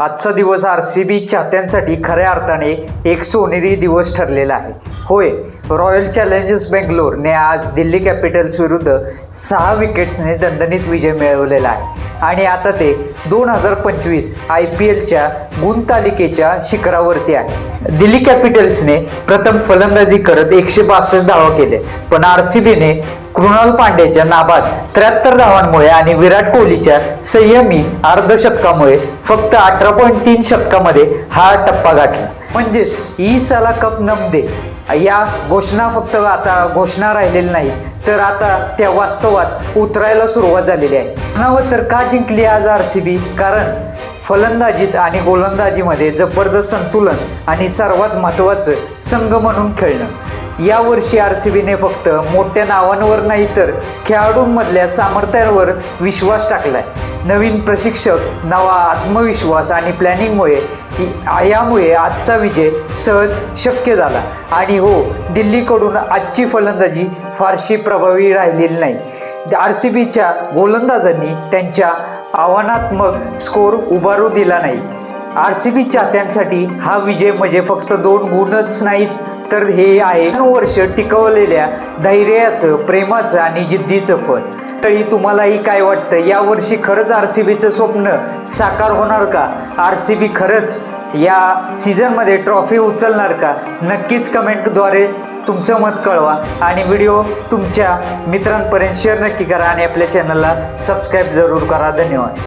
आजचा दिवस R C B चाहत्यांसाठी खऱ्या अर्थाने एक सोनेरी दिवस ठरलेला आहे. होय रॉयल चॅलेंजर्स बेंगलोरने आज दिल्ली कॅपिटल्स विरुद्ध सहा विकेट्सने दणदणीत विजय मिळवलेला आहे. आणि आता ते दोन हजार पंचवीस आय पी एलच्या गुणतालिकेच्या शिखरावरती आहे. दिल्ली कॅपिटल्सने प्रथम फलंदाजी करत एकशे बासष्ट धावा केले पण आर सी बीने कृणाल पांडेच्या नाबाद त्र्याहत्तर धावांमुळे आणि विराट कोहलीच्या संयमी अर्धशतकामुळे फक्त अठरा पॉईंट तीन शतकामध्ये हा टप्पा गाठला. म्हणजेच ई साला कप नमदे या घोषणा फक्त आता घोषणा राहिलेल्या नाहीत तर आता त्या वास्तवात उतरायला सुरुवात झालेली आहे. म्हणावं तर का जिंकली आज आर सी बी? कारण फलंदाजीत आणि गोलंदाजीमध्ये जबरदस्त संतुलन आणि सर्वात महत्त्वाचं संघ म्हणून खेळणं. यावर्षी आर सी बीने फक्त मोठ्या नावांवर नाही तर खेळाडूंमधल्या सामर्थ्यांवर विश्वास टाकलाय. नवीन प्रशिक्षक नवा आत्मविश्वास आणि प्लॅनिंगमुळे यामुळे आजचा विजय सहज शक्य झाला. आणि हो दिल्लीकडून आजची फलंदाजी फारशी प्रभावी राहिलेली नाही. आर सी बीच्या गोलंदाजांनी त्यांच्या आव्हानात्मक स्कोर उभारू दिला नाही. आर सी बी चाहत्यांसाठी हा विजय म्हणजे फक्त दोन गुणच नाहीत तर हे आहे. वर्ष टिकवलेल्या धैर्याचं प्रेमाचं आणि जिद्दीचं फळ. तरी तुम्हालाही काय वाटतं? यावर्षी खरंच आर सी बीचं स्वप्न साकार होणार का? आर सी बी खरंच या सीझनमध्ये ट्रॉफी उचलणार का? नक्कीच कमेंटद्वारे तुमचं मत कळवा. आणि व्हिडिओ तुमच्या मित्रांपर्यंत शेअर नक्की करा आणि आपल्या चॅनलला सबस्क्राईब जरूर करा. धन्यवाद.